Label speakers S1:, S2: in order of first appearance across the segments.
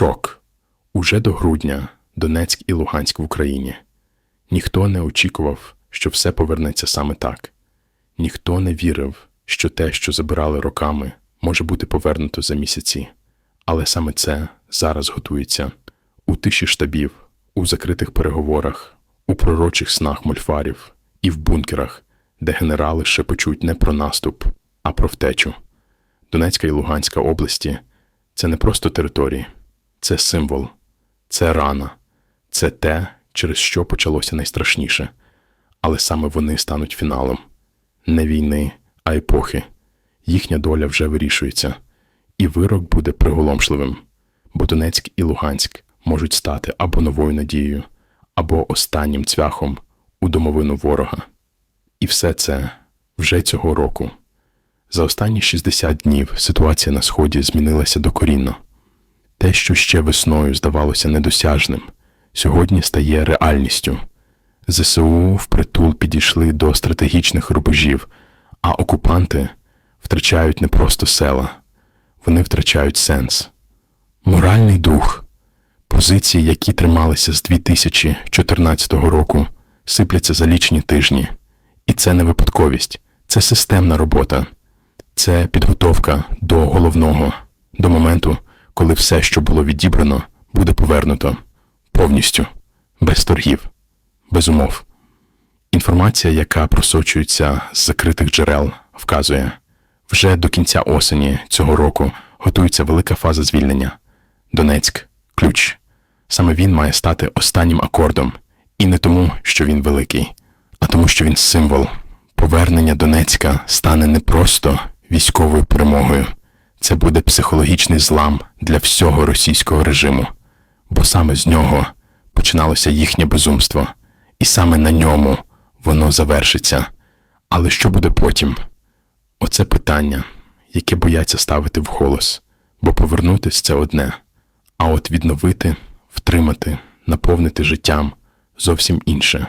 S1: Шок. Уже до грудня Донецьк і Луганськ в Україні. Ніхто не очікував, що все повернеться саме так. Ніхто не вірив, що те, що забирали роками, може бути повернуто за місяці. Але саме це зараз готується у тиші штабів, у закритих переговорах, у пророчих снах мольфарів і в бункерах, де генерали шепочуть не про наступ, а про втечу. Донецька і Луганська області це не просто території, це символ, це рана, це те, через що почалося найстрашніше. Але саме вони стануть фіналом не війни, а епохи. Їхня доля вже вирішується, і вирок буде приголомшливим, бо Донецьк і Луганськ можуть стати або новою надією, або останнім цвяхом у домовину ворога. І все це вже цього року. За останні 60 днів ситуація на сході змінилася докорінно. Те, що ще весною здавалося недосяжним, сьогодні стає реальністю. ЗСУ впритул підійшли до стратегічних рубежів, а окупанти втрачають не просто села, вони втрачають сенс. Моральний дух, позиції, які трималися з 2014 року, сипляться за лічені тижні. І це не випадковість, це системна робота, це підготовка до головного, до моменту, коли все, що було відібрано, буде повернуто повністю, без торгів, без умов. Інформація, яка просочується з закритих джерел, вказує, вже до кінця осені цього року готується велика фаза звільнення. Донецьк ключ. Саме він має стати останнім акордом, і не тому, що він великий, а тому, що він символ. Повернення Донецька стане не просто військовою перемогою, це буде психологічний злам для всього російського режиму, бо саме з нього починалося їхнє безумство, і саме на ньому воно завершиться. Але що буде потім? Оце питання, яке бояться ставити вголос, бо повернутись це одне, а от відновити, втримати, наповнити життям зовсім інше.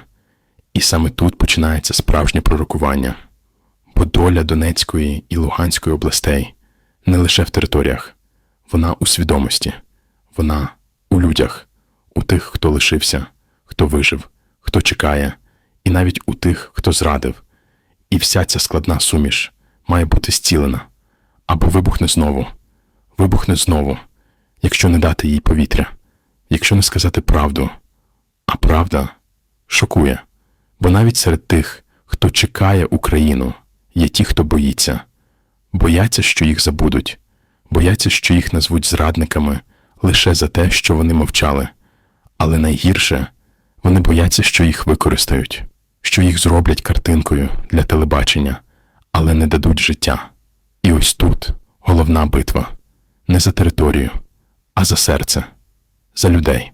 S1: І саме тут починається справжнє пророкування, бо доля Донецької і Луганської областей не лише в територіях, вона у свідомості, вона у людях, у тих, хто лишився, хто вижив, хто чекає, і навіть у тих, хто зрадив. І вся ця складна суміш має бути зцілена або вибухне знову, вибухне знову, якщо не дати їй повітря, якщо не сказати правду, а правда шокує. Бо навіть серед тих, хто чекає Україну, є ті, хто боїться, бояться, що їх забудуть, бояться, що їх назвуть зрадниками лише за те, що вони мовчали. Але найгірше вони бояться, що їх використають, що їх зроблять картинкою для телебачення, але не дадуть життя. І ось тут головна битва не за територію, а за серце, за людей.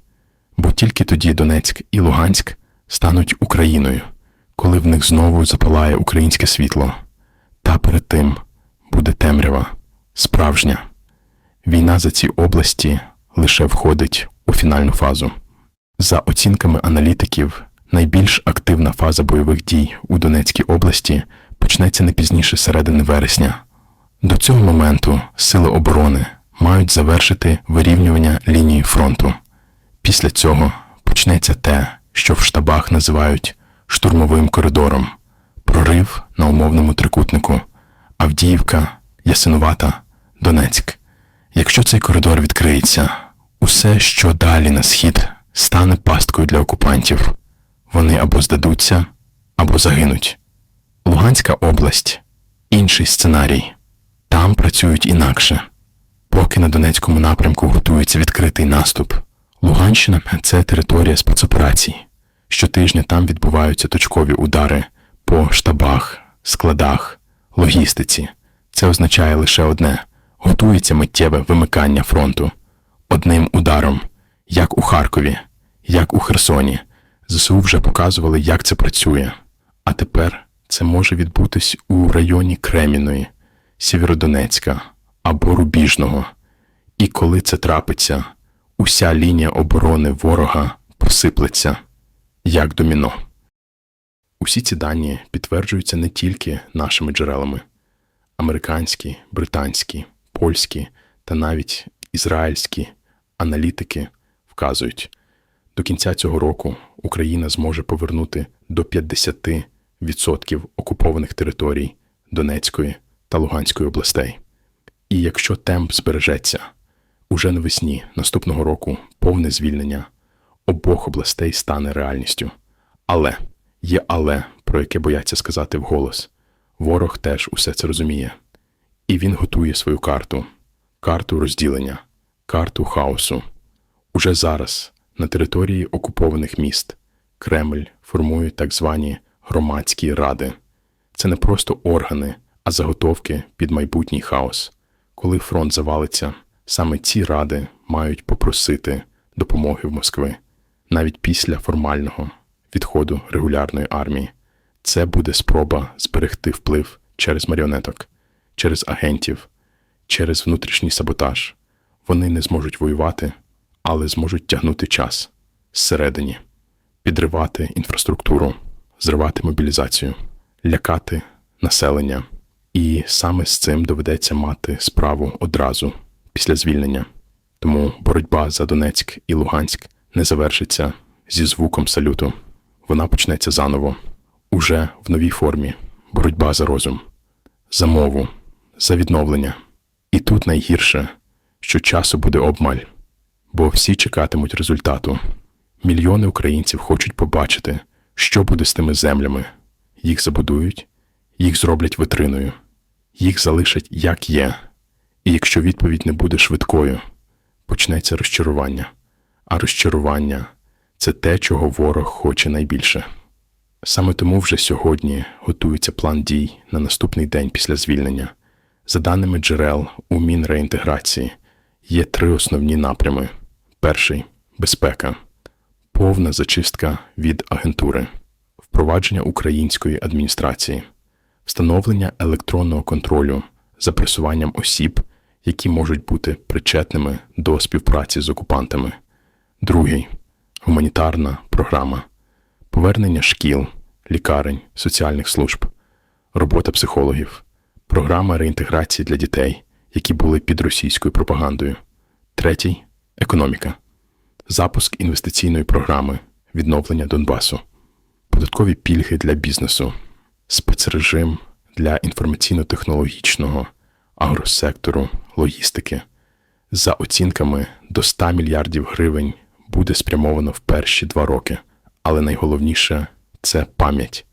S1: Бо тільки тоді Донецьк і Луганськ стануть Україною, коли в них знову запалає українське світло. Та перед тим буде темрява, справжня. Війна за ці області лише входить у фінальну фазу. За оцінками аналітиків, найбільш активна фаза бойових дій у Донецькій області почнеться не пізніше середини вересня. До цього моменту сили оборони мають завершити вирівнювання лінії фронту. Після цього почнеться те, що в штабах називають штурмовим коридором, прорив на умовному трикутнику, Авдіївка, Ясинувата, Донецьк. Якщо цей коридор відкриється, усе, що далі на схід, стане пасткою для окупантів. Вони або здадуться, або загинуть. Луганська область інший сценарій. Там працюють інакше. Поки на Донецькому напрямку готується відкритий наступ. Луганщина це територія спецоперацій. Щотижня там відбуваються точкові удари по штабах, складах, логістиці. Це означає лише одне: готується миттєве вимикання фронту одним ударом, як у Харкові, як у Херсоні. ЗСУ вже показували, як це працює. А тепер це може відбутись у районі Креміної, Сєвєродонецька або Рубіжного. І коли це трапиться, уся лінія оборони ворога посиплеться, як доміно. Усі ці дані підтверджуються не тільки нашими джерелами американські, британські, польські та навіть ізраїльські Аналітики вказують, до кінця цього року Україна зможе повернути до 50% окупованих територій Донецької та Луганської областей. І якщо темп збережеться, уже навесні наступного року повне звільнення обох областей стане реальністю. Але є але, про яке бояться сказати вголос. Ворог теж усе це розуміє. І він готує свою карту, карту розділення, карту хаосу. Уже зараз на території окупованих міст Кремль формує так звані громадські ради. Це не просто органи, а заготовки під майбутній хаос. Коли фронт завалиться, саме ці ради мають попросити допомоги в Москви навіть після формального відходу регулярної армії. Це буде спроба зберегти вплив через маріонеток, через агентів, через внутрішній саботаж. Вони не зможуть воювати, але зможуть тягнути час зсередині, підривати інфраструктуру, зривати мобілізацію, лякати населення. І саме з цим доведеться мати справу одразу після звільнення. Тому боротьба за Донецьк і Луганськ не завершиться зі звуком салюту. Вона почнеться заново, уже в новій формі боротьба за розум, за мову, за відновлення. І тут найгірше, що часу буде обмаль, бо всі чекатимуть результату. Мільйони українців хочуть побачити, що буде з тими землями. Їх забудують, їх зроблять витриною, їх залишать як є. І якщо відповідь не буде швидкою, почнеться розчарування. А розчарування це те, чого ворог хоче найбільше. Саме тому вже сьогодні готується план дій на наступний день після звільнення. За даними джерел у Мінреінтеграції, є три основні напрями: перший безпека, повна зачистка від агентури, впровадження української адміністрації, встановлення електронного контролю за пресуванням осіб, які можуть бути причетними до співпраці з окупантами. Другий гуманітарна програма, повернення шкіл, лікарень, соціальних служб, робота психологів, програма реінтеграції для дітей, які були під російською пропагандою. Третій економіка, запуск інвестиційної програми, відновлення Донбасу, податкові пільги для бізнесу, спецрежим для інформаційно-технологічного агросектору, логістики. За оцінками до 100 мільярдів гривень буде спрямовано в перші два роки, але найголовніше це пам'ять.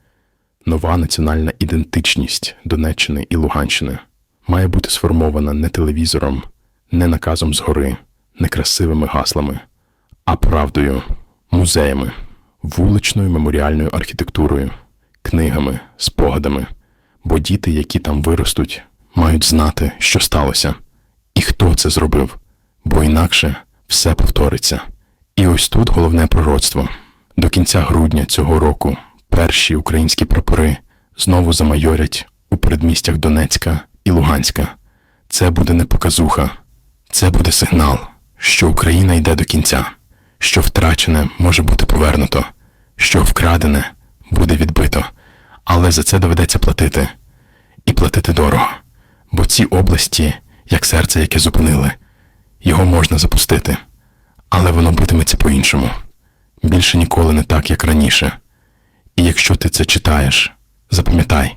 S1: Нова національна ідентичність Донеччини і Луганщини має бути сформована не телевізором, не наказом згори, не красивими гаслами, а правдою, музеями, вуличною меморіальною архітектурою, книгами, спогадами, бо діти, які там виростуть, мають знати, що сталося, і хто це зробив, бо інакше все повториться. І ось тут головне пророцтво. До кінця грудня цього року перші українські прапори знову замайорять у передмістях Донецька і Луганська. Це буде не показуха, це буде сигнал, що Україна йде до кінця, що втрачене може бути повернуто, що вкрадене буде відбито, але за це доведеться платити і платити дорого. Бо ці області, як серце, яке зупинили, його можна запустити, але воно битиметься по-іншому. Більше ніколи не так, як раніше. І якщо ти це читаєш, запам'ятай,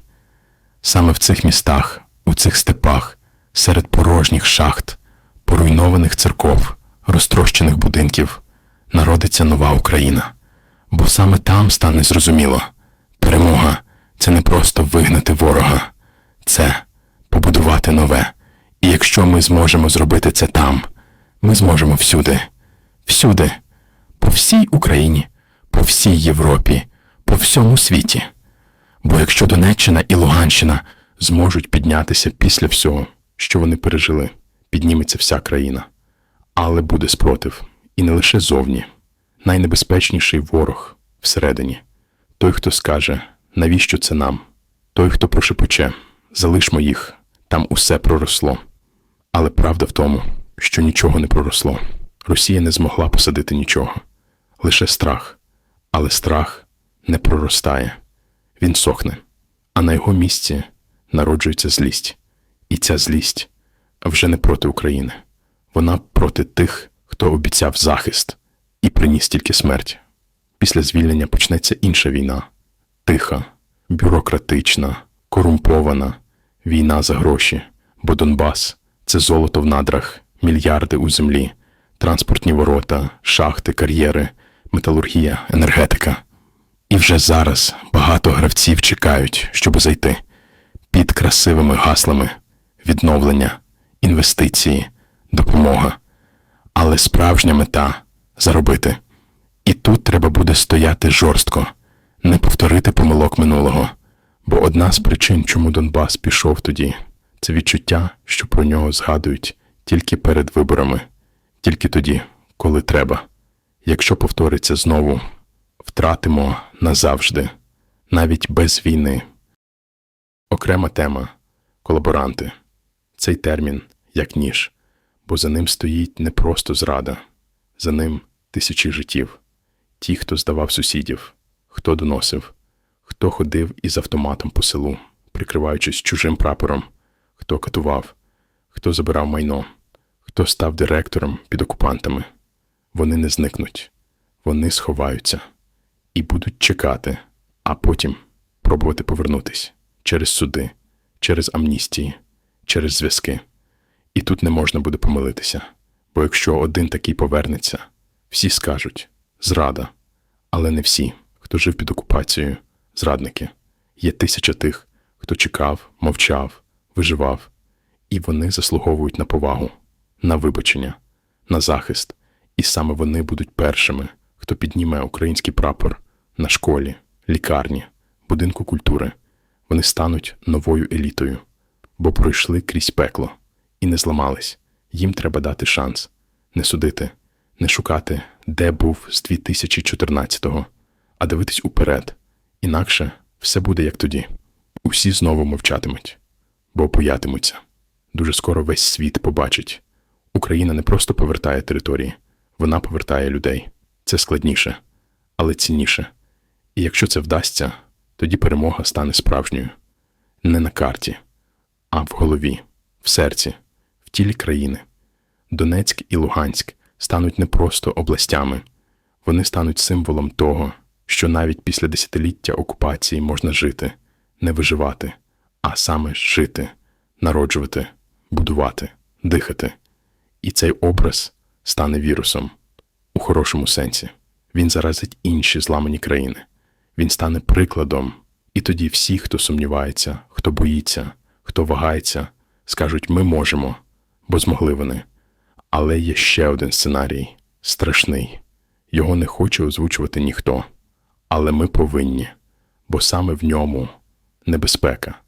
S1: саме в цих містах, у цих степах, серед порожніх шахт, поруйнованих церков, розтрощених будинків, народиться нова Україна. Бо саме там стане зрозуміло, перемога це не просто вигнати ворога, це побудувати нове. І якщо ми зможемо зробити це там, ми зможемо всюди, всюди, по всій Україні, по всій Європі, по всьому світі. Бо якщо Донеччина і Луганщина зможуть піднятися після всього, що вони пережили, підніметься вся країна. Але буде спротив, і не лише зовні. Найнебезпечніший ворог всередині. Той, хто скаже, навіщо це нам, той, хто прошепоче, залишмо їх, там усе проросло. Але правда в тому, що нічого не проросло. Росія не змогла посадити нічого, лише страх. Але страх не проростає, він сохне, а на його місці народжується злість. І ця злість вже не проти України, вона проти тих, хто обіцяв захист і приніс тільки смерть. Після звільнення почнеться інша війна. Тиха, бюрократична, корумпована війна за гроші, бо Донбас це золото в надрах, мільярди у землі, транспортні ворота, шахти, кар'єри, металургія, енергетика. І вже зараз багато гравців чекають, щоб зайти під красивими гаслами відновлення, інвестиції, допомога. Але справжня мета заробити. І тут треба буде стояти жорстко, не повторити помилок минулого. Бо одна з причин, чому Донбас пішов тоді, це відчуття, що про нього згадують тільки перед виборами, тільки тоді, коли треба. Якщо повториться знову, втратимо назавжди, навіть без війни. Окрема тема колаборанти. Цей термін як ніж, бо за ним стоїть не просто зрада, за ним тисячі життів. Ті, хто здавав сусідів, хто доносив, хто ходив із автоматом по селу, прикриваючись чужим прапором, хто катував, хто забирав майно, хто став директором під окупантами. Вони не зникнуть, вони сховаються і будуть чекати, а потім пробувати повернутись через суди, через амністії, через зв'язки. І тут не можна буде помилитися, бо якщо один такий повернеться, всі скажуть зрада, але не всі, хто жив під окупацією, зрадники. Є тисяча тих, хто чекав, мовчав, виживав, і вони заслуговують на повагу, на вибачення, на захист, і саме вони будуть першими, хто підніме український прапор на школі, лікарні, будинку культури. Вони стануть новою елітою, бо пройшли крізь пекло і не зламались. Їм треба дати шанс не судити, не шукати, де був з 2014-го, а дивитись уперед. Інакше все буде як тоді. Усі знову мовчатимуть, бо боятимуться. Дуже скоро весь світ побачить. Україна не просто повертає території, вона повертає людей. Це складніше, але цінніше. І якщо це вдасться, тоді перемога стане справжньою. Не на карті, а в голові, в серці, в тілі країни. Донецьк і Луганськ стануть не просто областями, вони стануть символом того, що навіть після десятиліття окупації можна жити, не виживати, а саме жити, народжувати, будувати, дихати. І цей образ стане вірусом у хорошому сенсі. Він заразить інші зламані країни. Він стане прикладом, і тоді всі, хто сумнівається, хто боїться, хто вагається, скажуть: ми можемо, бо змогли вони. Але є ще один сценарій страшний. Його не хоче озвучувати ніхто. Але ми повинні, бо саме в ньому небезпека.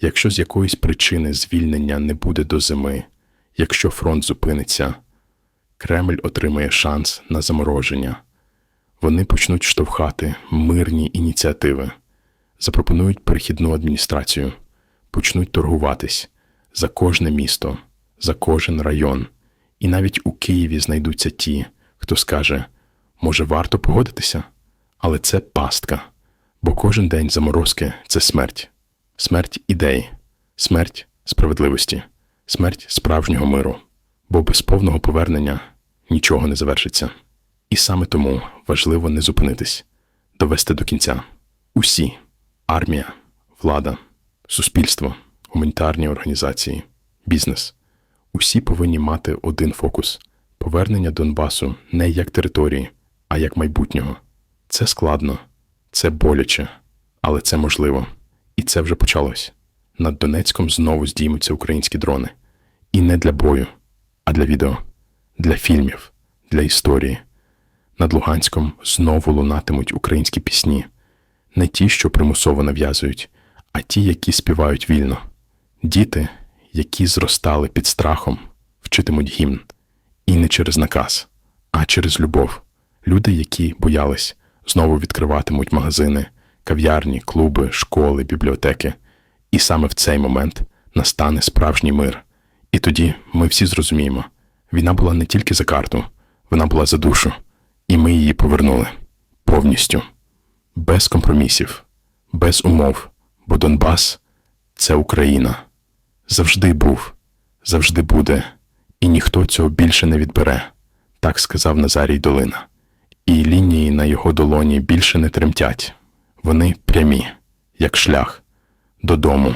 S1: Якщо з якоїсь причини звільнення не буде до зими, якщо фронт зупиниться, Кремль отримає шанс на замороження. Вони почнуть штовхати мирні ініціативи, запропонують перехідну адміністрацію, почнуть торгуватись за кожне місто, за кожен район. І навіть у Києві знайдуться ті, хто скаже, може, варто погодитися, але це пастка, бо кожен день заморозки це смерть, смерть ідей, смерть справедливості, смерть справжнього миру, бо без повного повернення нічого не завершиться. І саме тому важливо не зупинитись, довести до кінця. Усі армія, влада, суспільство, гуманітарні організації, бізнес усі повинні мати один фокус повернення Донбасу не як території, а як майбутнього. Це складно, це боляче, але це можливо. І це вже почалось. Над Донецьком знову здіймуться українські дрони. І не для бою, а для відео, для фільмів, для історії. Над Луганськом знову лунатимуть українські пісні, не ті, що примусово нав'язують, а ті, які співають вільно. Діти, які зростали під страхом, вчитимуть гімн. І не через наказ, а через любов. Люди, які боялись, знову відкриватимуть магазини, кав'ярні, клуби, школи, бібліотеки. І саме в цей момент настане справжній мир. І тоді ми всі зрозуміємо, війна була не тільки за карту, вона була за душу, і ми її повернули повністю, без компромісів, без умов, бо Донбас це Україна. Завжди був, завжди буде, і ніхто цього більше не відбере. Так сказав Назарій Долина. І лінії на його долоні більше не тремтять. Вони прямі, як шлях, додому,